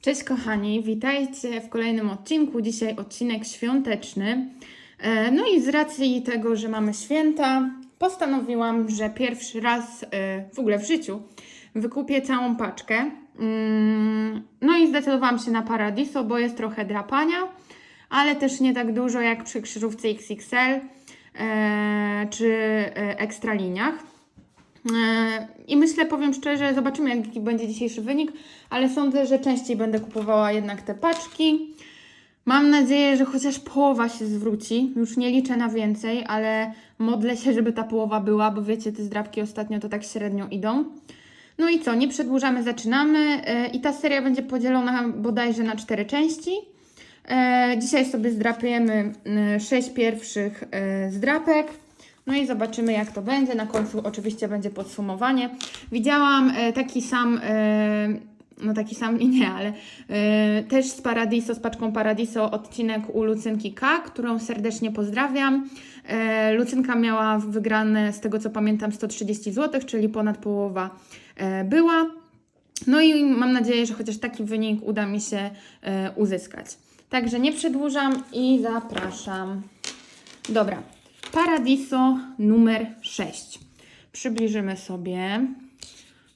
Cześć kochani, witajcie w kolejnym odcinku. Dzisiaj odcinek świąteczny. E, No i z racji tego, że mamy święta, postanowiłam, że pierwszy raz e, w ogóle w życiu wykupię całą paczkę. Mm, No i zdecydowałam się na Paradiso, bo jest trochę drapania, ale też nie tak dużo jak przy krzyżówce XXL e, czy ekstraliniach. I myślę, powiem szczerze, zobaczymy jaki będzie dzisiejszy wynik, ale sądzę, że częściej będę kupowała jednak te paczki. Mam nadzieję, że chociaż połowa się zwróci. Już nie liczę na więcej, ale modlę się, żeby ta połowa była, bo wiecie, te zdrabki ostatnio to tak średnio idą. No i co, nie przedłużamy, zaczynamy. E, I ta seria będzie podzielona bodajże na cztery części. E, Dzisiaj sobie zdrapiemy e, sześć pierwszych zdrapek. No i zobaczymy, jak to będzie. Na końcu oczywiście będzie podsumowanie. Widziałam e, taki sam, e, no taki sam nie, ale e, też z Paradiso, z paczką Paradiso odcinek u Lucynki K, którą serdecznie pozdrawiam. Lucynka miała wygrane, z tego co pamiętam, 130 zł, czyli ponad połowa była. No i mam nadzieję, że chociaż taki wynik uda mi się uzyskać. Także nie przedłużam i zapraszam. Dobra, Paradiso numer 6. Przybliżymy sobie,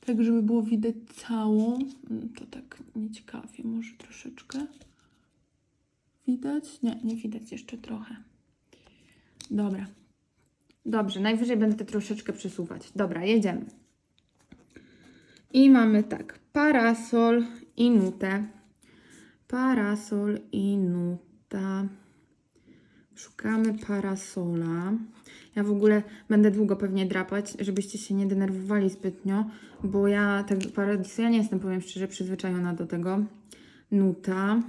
tak żeby było widać całą. Mm, To tak nieciekawie, może troszeczkę. Widać? Nie, nie widać jeszcze trochę. Dobra. Dobrze, najwyżej będę to troszeczkę przesuwać. Dobra, jedziemy. I mamy tak, parasol i nutę. Parasol i nuta. Szukamy parasola. Ja w ogóle będę długo pewnie drapać, żebyście się nie denerwowali zbytnio, bo ja tego paradisu, ja nie jestem, powiem szczerze, przyzwyczajona do tego. Nuta.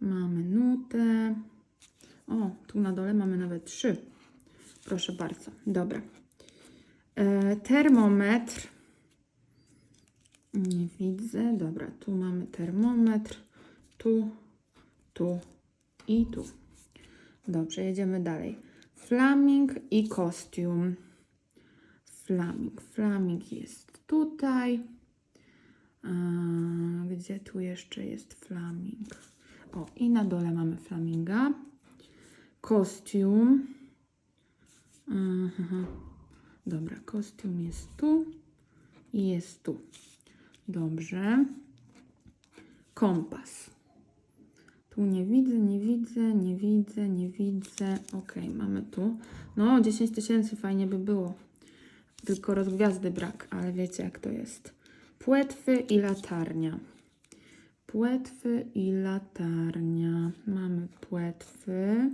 Mamy nutę. O, tu na dole mamy nawet trzy. Proszę bardzo. Dobra. E, termometr. Nie widzę. Dobra, tu mamy termometr. Tu, tu i tu. Dobrze, jedziemy dalej. Flaming i kostium. Flaming. Flaming jest tutaj. A, gdzie tu jeszcze jest flaming? O, i na dole mamy flaminga. Kostium. Aha. Dobra, kostium jest tu i jest tu. Dobrze. Kompas. Tu nie widzę, nie widzę, nie widzę, nie widzę. Ok, mamy tu. No, 10 tysięcy fajnie by było. Tylko rozgwiazdy brak, ale wiecie jak to jest. Płetwy i latarnia. Płetwy i latarnia. Mamy płetwy.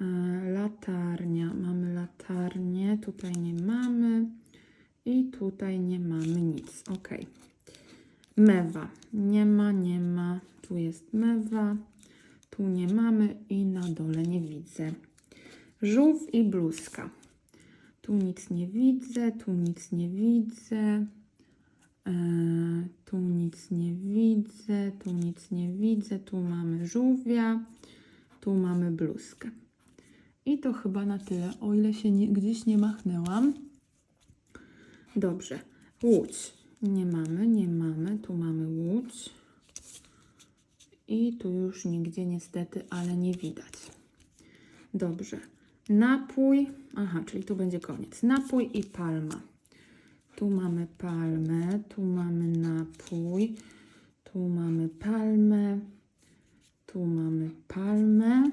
E, Latarnia. Mamy latarnię. Tutaj nie mamy. I tutaj nie mamy nic. Ok. Mewa. Nie ma, nie ma. Tu jest mewa. Tu nie mamy i na dole nie widzę. Żółw i bluzka. Tu nic nie widzę, tu nic nie widzę. E, tu nic nie widzę, tu nic nie widzę. Tu mamy żółwia, tu mamy bluzkę. I to chyba na tyle, o ile się nie, gdzieś nie machnęłam. Dobrze. Łódź. Nie mamy, nie mamy. Tu mamy łódź. I tu już nigdzie niestety, ale nie widać. Dobrze. Napój. Aha, czyli tu będzie koniec. Napój i palma. Tu mamy palmę, tu mamy napój, tu mamy palmę, tu mamy palmę.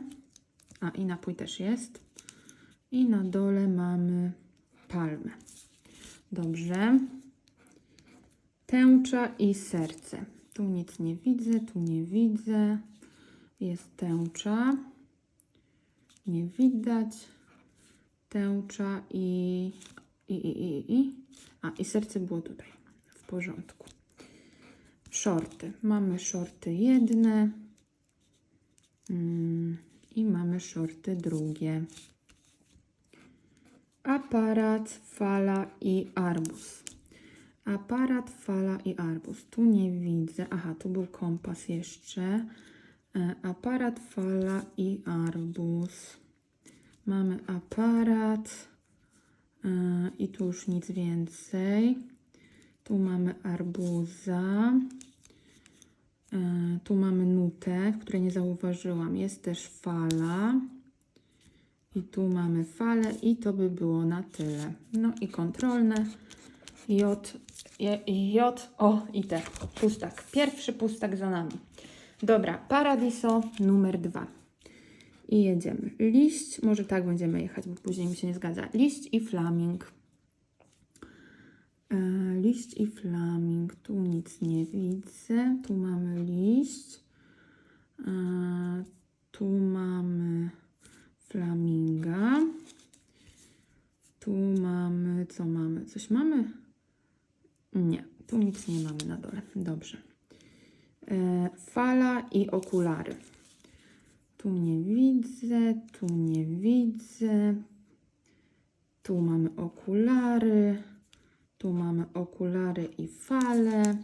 A i napój też jest. I na dole mamy palmę. Dobrze. Tęcza i serce. Tu nic nie widzę, tu nie widzę. Jest tęcza. Nie widać. Tęcza i, i, i, i, i. A, i serce było tutaj. W porządku. Shorty. Mamy shorty jedne. Mm, I mamy shorty drugie. Aparat, fala i arbuz. Aparat, fala i arbuz. Tu nie widzę. Aha, tu był kompas jeszcze. E, Aparat, fala i arbuz. Mamy aparat. e, I tu już nic więcej. Tu mamy arbuza. E, Tu mamy nutę, której nie zauważyłam. Jest też fala. I tu mamy falę i to by było na tyle. No i kontrolne. J, J, O i T. Pustak. Pierwszy pustak za nami. Dobra, Paradiso numer dwa. I jedziemy. Liść, może tak będziemy jechać, bo później mi się nie zgadza. Liść i flaming. E, liść i flaming. Tu nic nie widzę. Tu mamy liść. E, tu mamy flaminga. Tu mamy, co mamy? Coś mamy? Nie, tu nic nie mamy na dole. Dobrze. E, fala i okulary. Tu nie widzę, tu nie widzę. Tu mamy okulary. Tu mamy okulary i fale.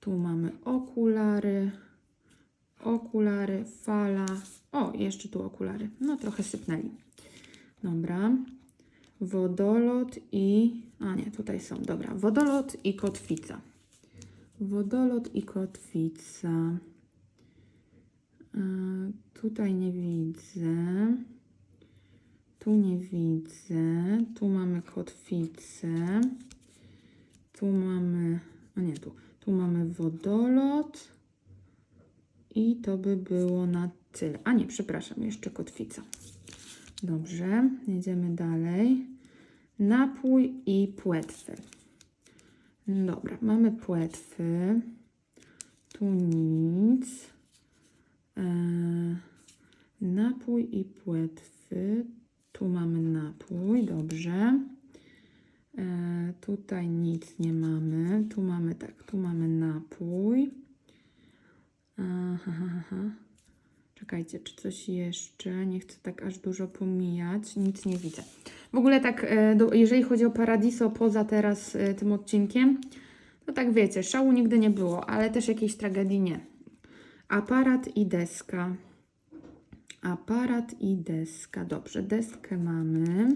Tu mamy okulary. Okulary, fala. O, jeszcze tu okulary. No, trochę sypnęli. Dobra. Wodolot i. A nie, tutaj są. Dobra. Wodolot i kotwica. Wodolot i kotwica. E, tutaj nie widzę. Tu nie widzę. Tu mamy kotwicę. Tu mamy. A nie, tu. Tu mamy wodolot. I to by było na tyle. A nie, przepraszam, jeszcze kotwica. Dobrze, jedziemy dalej. Napój i płetwy. Dobra, mamy płetwy. Tu nic. E, napój i płetwy. Tu mamy napój, dobrze. E, tutaj nic nie mamy. Tu mamy tak, tu mamy napój. Aha, aha, aha. Czekajcie, czy coś jeszcze? Nie chcę tak aż dużo pomijać. Nic nie widzę. W ogóle tak, e, jeżeli chodzi o Paradiso poza teraz e, tym odcinkiem, to tak wiecie, szału nigdy nie było, ale też jakiejś tragedii nie. Aparat i deska. Aparat i deska. Dobrze, deskę mamy.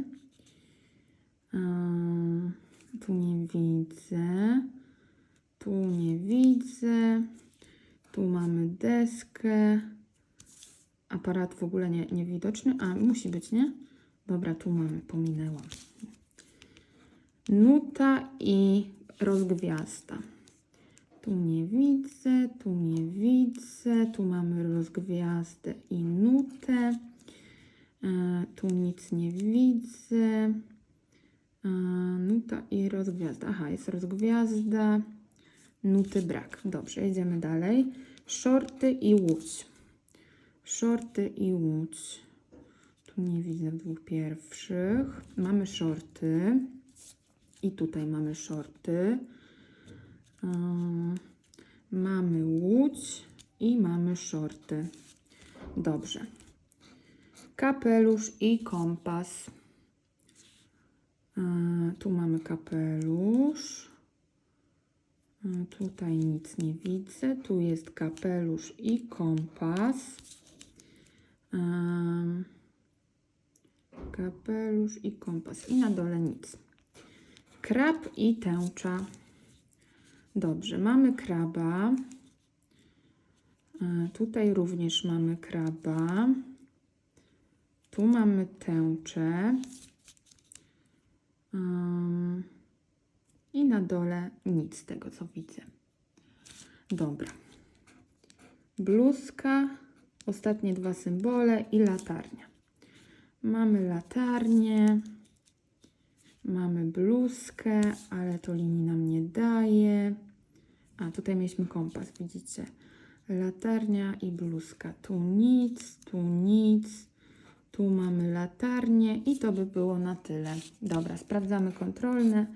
Tu nie widzę. Tu nie widzę. Tu mamy deskę. Aparat w ogóle nie, niewidoczny. A, musi być, nie? Dobra, tu mamy, pominęłam. Nuta i rozgwiazda. Tu nie widzę, tu nie widzę. Tu mamy rozgwiazdę i nutę. E, tu nic nie widzę. E, nuta i rozgwiazda. Aha, jest rozgwiazda. Nuty brak. Dobrze, jedziemy dalej. Shorty i łódź. Shorty i łódź. Tu nie widzę dwóch pierwszych. Mamy shorty. I tutaj mamy shorty. Mamy łódź i mamy shorty. Dobrze. Kapelusz i kompas. Tu mamy kapelusz. Tutaj nic nie widzę. Tu jest kapelusz i kompas. Kapelusz i kompas. I na dole nic. Krab i tęcza. Dobrze, mamy kraba. E, Tutaj również mamy kraba. Tu mamy tęczę. I na dole nic z tego, co widzę. Dobra. Bluzka, ostatnie dwa symbole i latarnia. Mamy latarnię, mamy bluzkę, ale to linii nam nie daje. A tutaj mieliśmy kompas, widzicie? Latarnia i bluzka. Tu nic, tu nic. Tu mamy latarnię i to by było na tyle. Dobra, sprawdzamy kontrolne.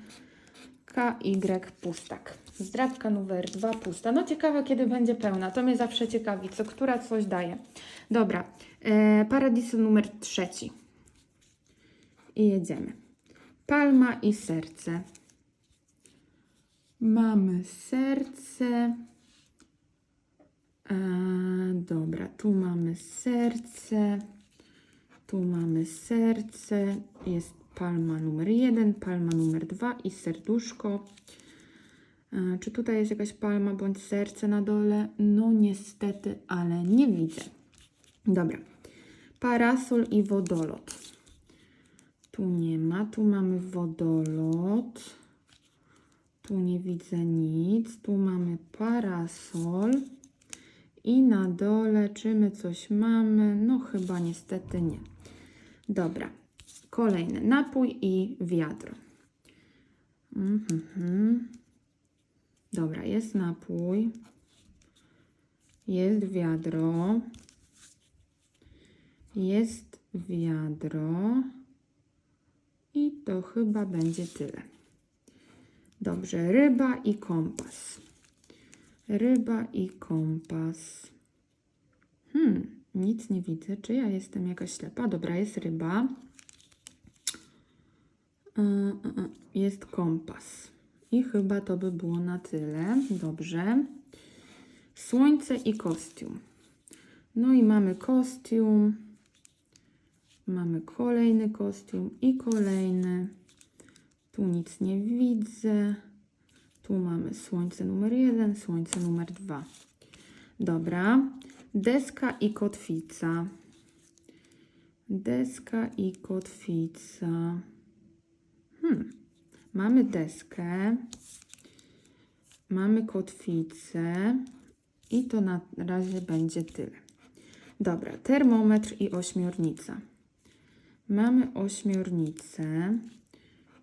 KY pustak. Zdrabka numer 2 pusta. No ciekawe, kiedy będzie pełna. To mnie zawsze ciekawi, co która coś daje. Dobra, e, Paradiso numer trzeci. I jedziemy. Palma i serce. Mamy serce. Dobra, tu mamy serce. Tu mamy serce. Jest palma numer jeden, palma numer dwa i serduszko. E, Czy tutaj jest jakaś palma bądź serce na dole? No niestety, ale nie widzę. Dobra. Parasol i wodolot. Tu nie ma, tu mamy wodolot. Tu nie widzę nic. Tu mamy parasol. I na dole, czy my coś mamy? No chyba niestety nie. Dobra. Kolejny napój i wiadro. Mhm. Dobra, jest napój. Jest wiadro. Jest wiadro. I to chyba będzie tyle. Dobrze, ryba i kompas. Ryba i kompas. Hmm, nic nie widzę. Czy ja jestem jakaś ślepa? Dobra, jest ryba. Y, y, y, Jest kompas. I chyba to by było na tyle. Dobrze. Słońce i kostium. No i mamy kostium. Mamy kolejny kostium i kolejny. Tu nic nie widzę. Tu mamy słońce numer jeden, słońce numer dwa. Dobra. Deska i kotwica. Deska i kotwica. Hmm. Mamy deskę. Mamy kotwicę. I to na razie będzie tyle. Dobra, termometr i ośmiornica. Mamy ośmiornicę.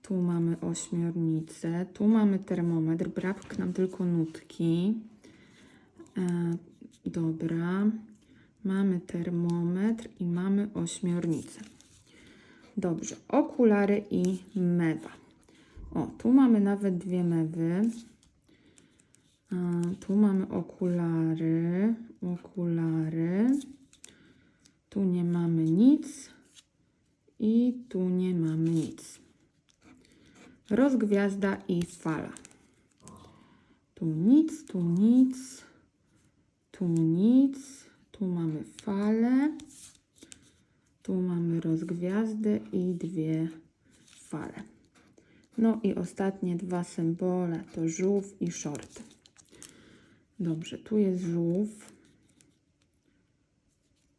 Tu mamy ośmiornicę. Tu mamy termometr. Brak nam tylko nutki. E, dobra. Mamy termometr i mamy ośmiornicę. Dobrze. Okulary i mewa. O, tu mamy nawet dwie mewy. A, tu mamy okulary. Okulary. Tu nie mamy nic. I tu nie mamy nic. Rozgwiazda i fala. Tu nic, tu nic, tu nic. Tu mamy falę. Tu mamy rozgwiazdę i dwie fale. No i ostatnie dwa symbole to żółw i short. Dobrze, tu jest żółw.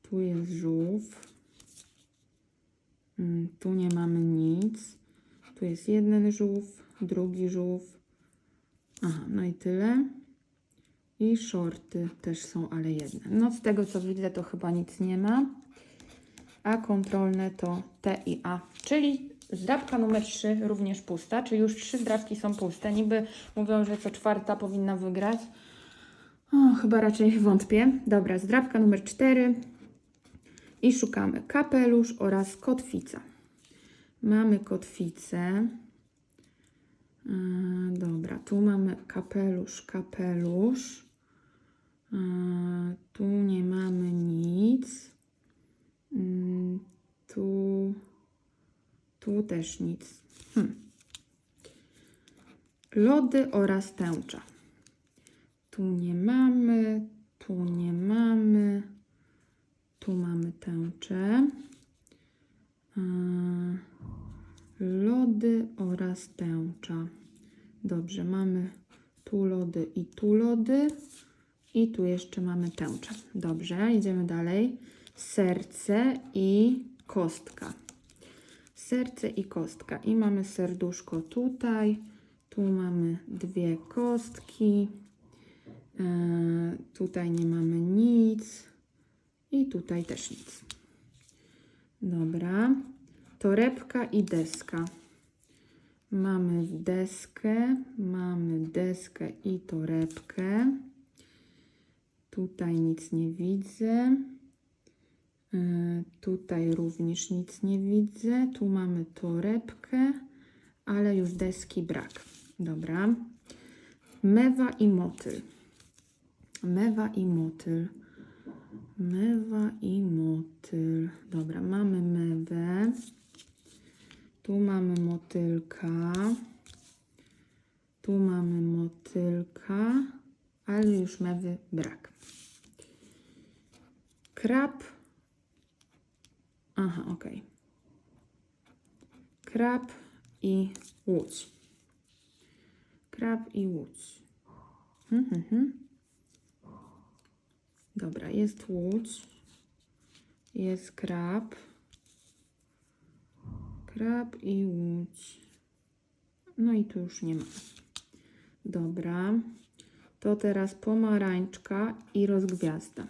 Tu jest żółw. Mm, Tu nie mamy nic. Tu jest jeden żółw, drugi żółw. Aha, no i tyle. I shorty też są, ale jedne. No z tego co widzę, to chyba nic nie ma. A kontrolne to T i A. Czyli zdrabka numer 3 również pusta. Czyli już trzy zdrabki są puste. Niby mówią, że co czwarta powinna wygrać. O, chyba raczej wątpię. Dobra, zdrabka numer 4. I szukamy kapelusz oraz kotwica. Mamy kotwicę. E, dobra, tu mamy kapelusz, kapelusz. E, tu nie mamy nic. Mm, tu, tu też nic. Hm. Lody oraz tęcza. Tu nie mamy, tu nie mamy. Tu mamy tęczę. Lody oraz tęcza. Dobrze, mamy tu lody i tu lody. I tu jeszcze mamy tęczę. Dobrze, idziemy dalej. Serce i kostka. Serce i kostka. I mamy serduszko tutaj. Tu mamy dwie kostki. E, tutaj nie mamy nic. I tutaj też nic. Dobra. Torebka i deska. Mamy deskę, mamy deskę i torebkę. Tutaj nic nie widzę. Y, Tutaj również nic nie widzę. Tu mamy torebkę, ale już deski brak. Dobra. Mewa i motyl. Mewa i motyl. Mewa i motyl. Dobra, mamy mewę. Tu mamy motylka. Tu mamy motylka, ale już mewy brak. Krab. Aha, ok. Krab i łódź. Krab i łódź. Mhm, mhm. Dobra, jest łódź. Jest krab. Krab i łódź. No i tu już nie ma. Dobra. To teraz pomarańczka i rozgwiazda.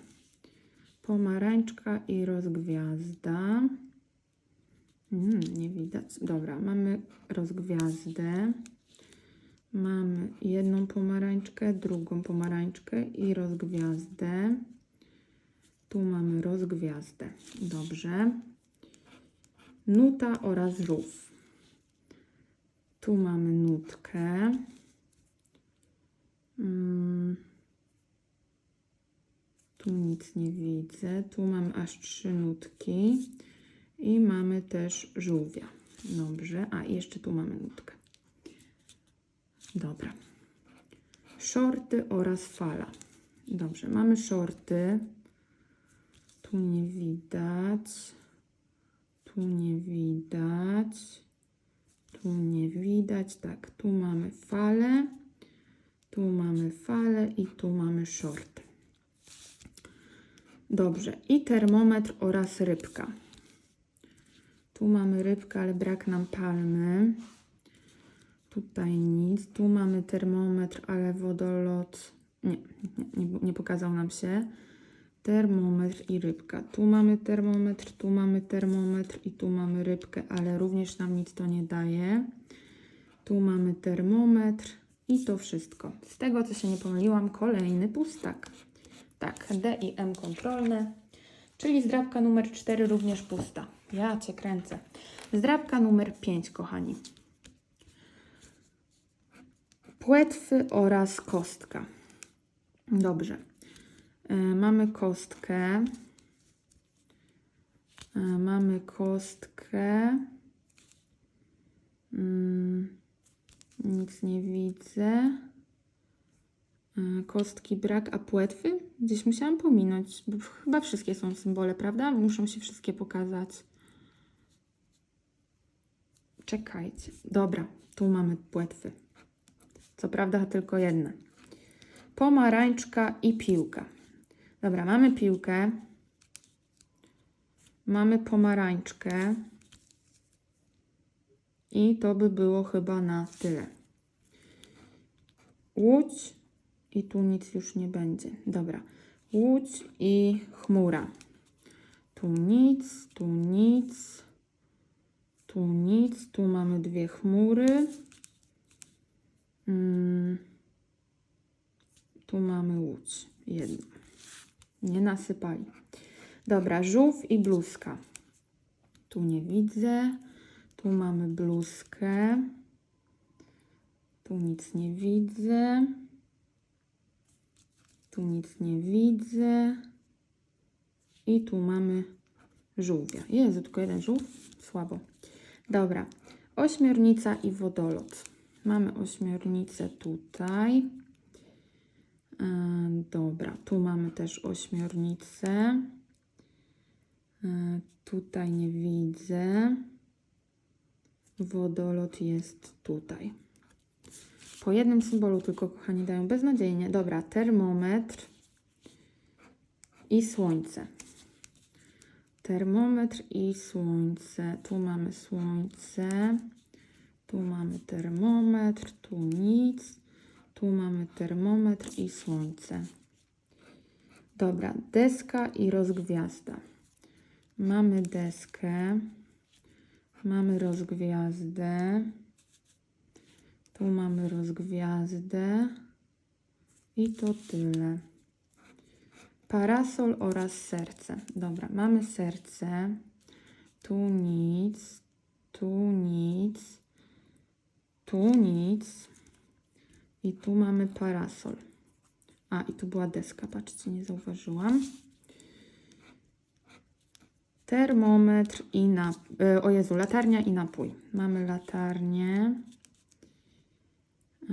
Pomarańczka i rozgwiazda. Mm, nie widać. Dobra, mamy rozgwiazdę. Mamy jedną pomarańczkę, drugą pomarańczkę i rozgwiazdę. Tu mamy rozgwiazdę. Dobrze. Nuta oraz rów. Tu mamy nutkę. Mm. Tu nic nie widzę. Tu mamy aż trzy nutki. I mamy też żółwia. Dobrze. A jeszcze tu mamy nutkę. Dobra. Shorty oraz fala. Dobrze, mamy shorty. Tu nie widać. Tu nie widać. Tu nie widać. Tak, tu mamy falę. Tu mamy falę i tu mamy shorty. Dobrze. I termometr oraz rybka. Tu mamy rybkę, ale brak nam palmy. Tutaj nic. Tu mamy termometr, ale wodolot. Nie, nie, nie, nie pokazał nam się. Termometr i rybka. Tu mamy termometr, tu mamy termometr i tu mamy rybkę, ale również nam nic to nie daje. Tu mamy termometr i to wszystko. Z tego, co się nie pomyliłam, kolejny pustak. Tak, D i M kontrolne, czyli zdrabka numer 4 również pusta. Ja Cię kręcę. Zdrabka numer 5, kochani. Płetwy oraz kostka. Dobrze. E, mamy kostkę. E, mamy kostkę. Mm, nic nie widzę. E, Kostki brak, a płetwy? Gdzieś musiałam pominąć, bo chyba wszystkie są symbole, prawda? Muszą się wszystkie pokazać. Czekajcie. Dobra, tu mamy płetwy. Co prawda tylko jedna. Pomarańczka i piłka. Dobra, mamy piłkę. Mamy pomarańczkę. I to by było chyba na tyle. Łódź i tu nic już nie będzie. Dobra. Łódź i chmura. Tu nic, tu nic. Tu nic, tu mamy dwie chmury. Mm. Tu mamy łódź. Jedną. Nie nasypali. Dobra, żółw i bluzka. Tu nie widzę. Tu mamy bluzkę. Tu nic nie widzę. Tu nic nie widzę. I tu mamy żółwia. Jezu, tylko jeden żółw? Słabo. Dobra. Ośmiornica i wodolot. Mamy ośmiornicę tutaj. E, Dobra, tu mamy też ośmiornicę. E, Tutaj nie widzę. Wodolot jest tutaj. Po jednym symbolu tylko, kochani, dają beznadziejnie. Dobra, termometr i słońce. Termometr i słońce. Tu mamy słońce. Tu mamy termometr, tu nic. Tu mamy termometr i słońce. Dobra, deska i rozgwiazda. Mamy deskę. Mamy rozgwiazdę. Tu mamy rozgwiazdę. I to tyle. Parasol oraz serce. Dobra, mamy serce. Tu nic. Tu nic. Tu nic. I tu mamy parasol. A, i tu była deska, patrzcie, nie zauważyłam. Termometr i napój. O Jezu, latarnia i napój. Mamy latarnię.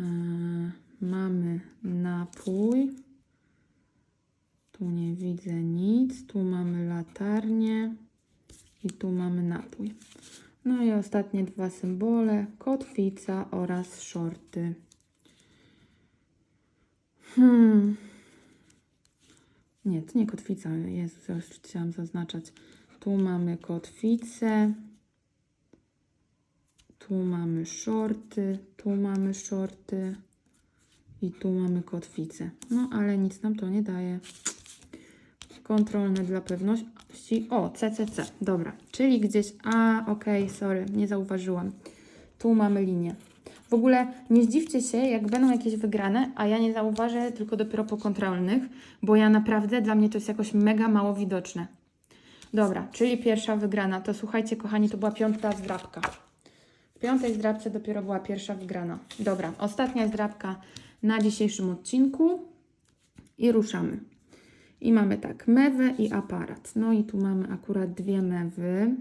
E, mamy napój. Tu nie widzę nic. Tu mamy latarnię. I tu mamy napój. No i ostatnie dwa symbole. Kotwica oraz shorty. Hmm. Nie, to nie kotwica. Jezus, już chciałam zaznaczać. Tu mamy kotwicę. Tu mamy shorty. Tu mamy shorty. I tu mamy kotwicę. No, ale nic nam to nie daje. Kontrolne dla pewności. O, CCC. Dobra. Czyli gdzieś... A, okej, sorry. Nie zauważyłam. Tu mamy linię. W ogóle nie zdziwcie się, jak będą jakieś wygrane, a ja nie zauważę tylko dopiero po kontrolnych, bo ja naprawdę, dla mnie to jest jakoś mega mało widoczne. Dobra, czyli pierwsza wygrana. To słuchajcie, kochani, to była piąta zdrabka. Piątej zdrabce dopiero była pierwsza wygrana. Dobra, ostatnia zdrabka na dzisiejszym odcinku i ruszamy. I mamy tak, mewę i aparat. No i tu mamy akurat dwie mewy.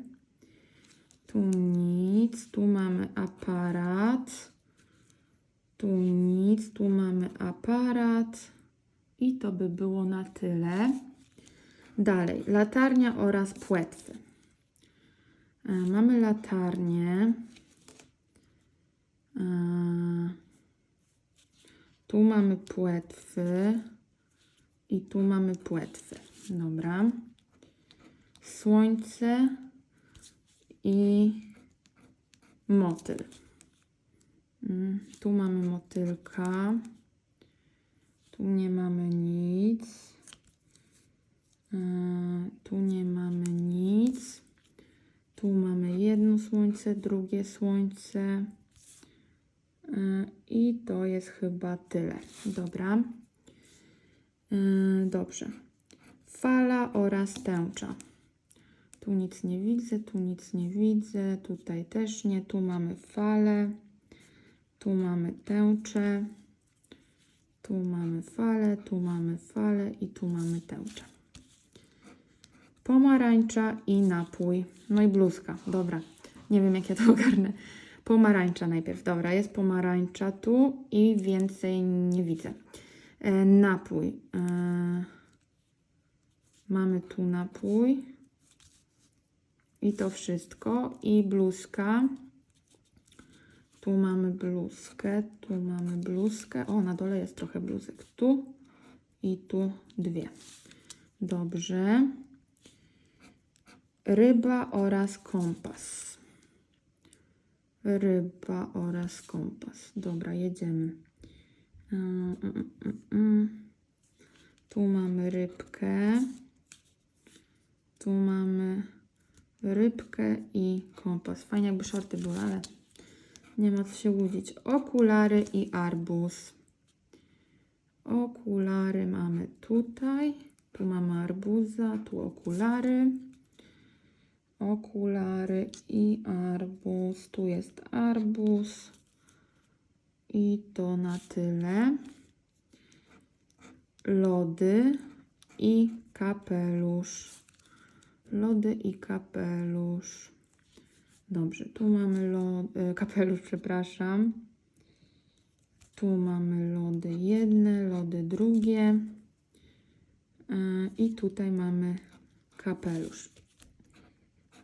Tu nic, tu mamy aparat. Tu nic, tu mamy aparat. I to by było na tyle. Dalej, latarnia oraz płetwy. E, Mamy latarnię. Tu mamy płetwy. I tu mamy płetwy. Dobra. Słońce i motyl. Mm, Tu mamy motylka. Tu nie mamy nic. Tu nie mamy nic. Tu mamy jedno słońce, drugie słońce. I to jest chyba tyle. Dobra. E, Dobrze. Fala oraz tęcza. Tu nic nie widzę, tu nic nie widzę, tutaj też nie. Tu mamy falę, tu mamy tęczę, tu mamy falę, tu mamy falę i tu mamy tęczę. Pomarańcza i napój. No i bluzka. Dobra. Nie wiem, jak ja to ogarnę. Pomarańcza najpierw. Dobra, jest pomarańcza tu i więcej nie widzę. E, napój. E, mamy tu napój. I to wszystko. I bluzka. Tu mamy bluzkę, tu mamy bluzkę. O, na dole jest trochę bluzek. Tu i tu dwie. Dobrze. Ryba oraz kompas. Ryba oraz kompas. Dobra, jedziemy. Mm, mm, mm, mm. Tu mamy rybkę. Tu mamy rybkę i kompas. Fajnie jakby shorty były, ale nie ma co się łudzić. Okulary i arbuz. Okulary mamy tutaj. Tu mamy arbuza, tu okulary. Okulary i arbuz. Tu jest arbuz. I to na tyle. Lody i kapelusz. Lody i kapelusz. Dobrze, tu mamy lod, e, kapelusz, przepraszam. Tu mamy lody jedne, lody drugie. E, I tutaj mamy kapelusz.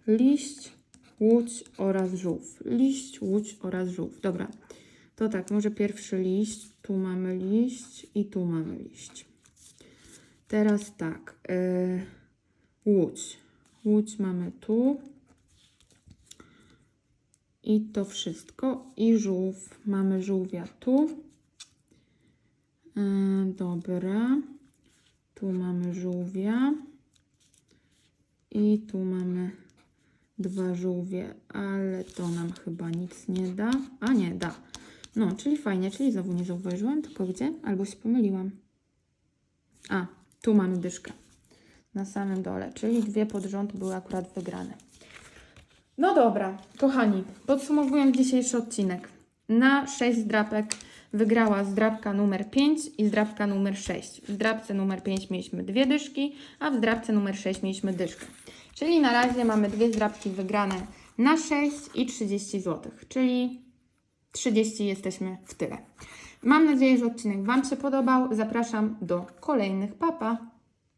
Liść, łódź oraz żółw. Liść, łódź oraz żółw. Dobra, to tak, może pierwszy liść. Tu mamy liść i tu mamy liść. Teraz tak, e, łódź. Łódź mamy tu. I to wszystko. I żółw. Mamy żółwia tu. E, dobra. Tu mamy żółwia. I tu mamy dwa żółwie, ale to nam chyba nic nie da. A nie, da. No, czyli fajnie, czyli znowu nie zauważyłam, tylko gdzie? Albo się pomyliłam. A, tu mamy dyszkę na samym dole, czyli dwie pod rząd były akurat wygrane. No dobra, kochani, podsumowując dzisiejszy odcinek. Na 6 zdrapek wygrała zdrapka numer 5 i zdrapka numer 6. W zdrapce numer 5 mieliśmy dwie dyszki, a w zdrapce numer 6 mieliśmy dyszkę. Czyli na razie mamy dwie zdrapki wygrane na 6 i 30 zł, czyli 30 jesteśmy w tyle. Mam nadzieję, że odcinek Wam się podobał. Zapraszam do kolejnych papa.